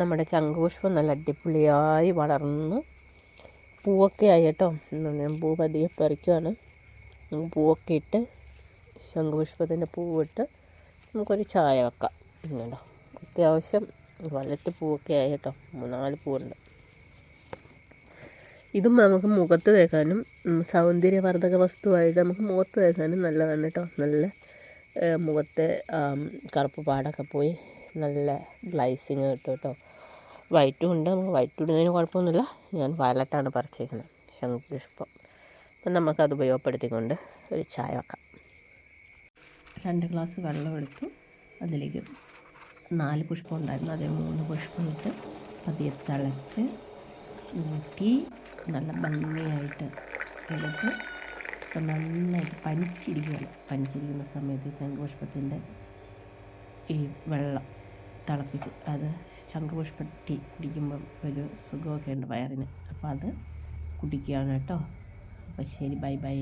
നമ്മുടെ ശംഖുപുഷ്പം നല്ല അടിപൊളിയായി വളർന്ന് പൂവൊക്കെ ആയി കേട്ടോ. ഞാൻ പൂ പതിയെ പറിക്കുകയാണ് പൂവൊക്കെ ഇട്ട് ശംഖുപുഷ്പത്തിന്റെ പൂവിട്ട് നമുക്കൊരു ചായ വെക്കാം. കേട്ടോ അത്യാവശ്യം വലത്ത് പൂവൊക്കെ ആയി കേട്ടോ. മൂന്നാൽ പൂവുണ്ട്. ഇതും നമുക്ക് മുഖത്ത് തേക്കാനും സൗന്ദര്യവർദ്ധക വസ്തുവായിട്ട് നമുക്ക് മുഖത്ത് തേക്കാനും നല്ലതാണ് കേട്ടോ. നല്ല മുഖത്തെ കറുപ്പ് പാടൊക്കെ പോയി നല്ല ബ്ലൈസിങ് കിട്ടും കേട്ടോ. വൈറ്റും ഉണ്ട്. നമുക്ക് വൈറ്റ് ഇടുന്നതിന് കുഴപ്പമൊന്നുമില്ല. ഞാൻ വയലറ്റാണ് പറിച്ചേക്കുന്നത്. ശംഖുപുഷ്പം അപ്പം നമുക്കത് ഉപയോഗപ്പെടുത്തിക്കൊണ്ട് ഒരു ചായ വെക്കാം. രണ്ട് ഗ്ലാസ് വെള്ളം എടുത്തു. അതിലേക്ക് നാല് പുഷ്പം ഉണ്ടായിരുന്നു. അതേ മൂന്ന് പുഷ്പം ഇട്ട് പതിയെ തിളച്ച് ഊറ്റി നല്ല ഭംഗിയായിട്ട് എടുത്ത് ഇപ്പം നന്നായിട്ട് പനിച്ചിരിക്കുകയാണ്. പനിച്ചിരിക്കുന്ന സമയത്ത് ഈ ശംഖുപുഷ്പത്തിന്റെ ഈ വെള്ളം തിളപ്പിച്ച് അത് ശംഖുപുഷ്പ ടീ കുടിക്കുമ്പം ഒരു സുഖമൊക്കെ ഉണ്ട് വയറിന്. അപ്പോൾ അത് കുടിക്കുകയാണ് കേട്ടോ. അപ്പോൾ ശരി ബൈ ബൈ.